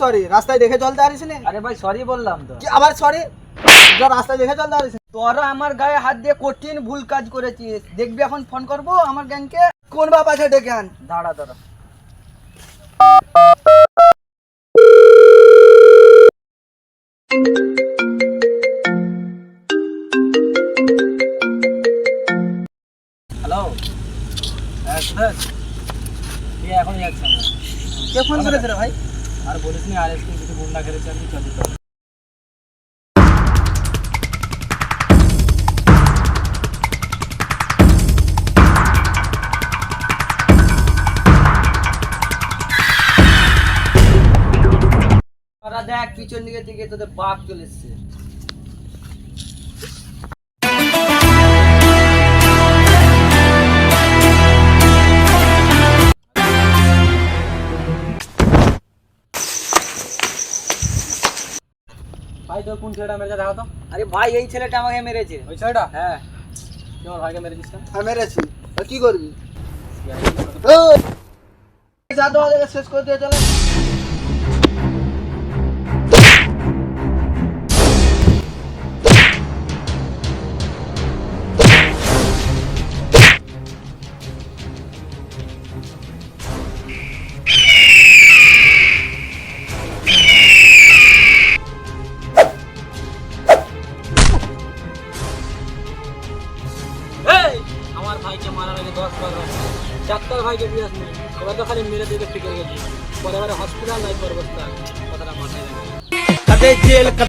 Sorry রাস্তায় দেখে চলতে পারিস নি। আরে ভাই সরি বললাম তো। আবার সরি রাস্তায় দেখে চলতে পারিস তোরা আমার গায়ে হাত দিয়ে কঠিন ভুল কাজ করেছিস। দেখবি এখন ফোন করব আমার গ্যাংকে কোন বাপ আছে ডেকে আন। দাঁড়া দাঁড়া। হ্যালো হ্যাঁ এখন কে ফোন করেছে রে ভাই? আর বলিস নি, আর এসকে কিছু গুন্ডা খেলেছে, আমি চলে তো দেখ, পিছন দিকে দিকে তোদের বাপ চলে এসছে। ভাই তোর কোন ছেলেটা মেরেছে দেখো তো আরে ভাই এই ছেলেটা আমাকে মেরেছে। ওই ছেলেটা? হ্যাঁ। তোমার ভাইকে মেরেছিস আমি মেরেছি। কি করবি? যা শেষ করে দিয়ে চলে। আমার ভাইকে মারার আগে দশ বার ডাক্তার ভাইকে দিয়ে নেই ওরা তো খালি মেরে দিকে হয়ে গেছি পরে এবারে হসপিটাল নাই পরবর্তী কথাটা মাথায় রাখি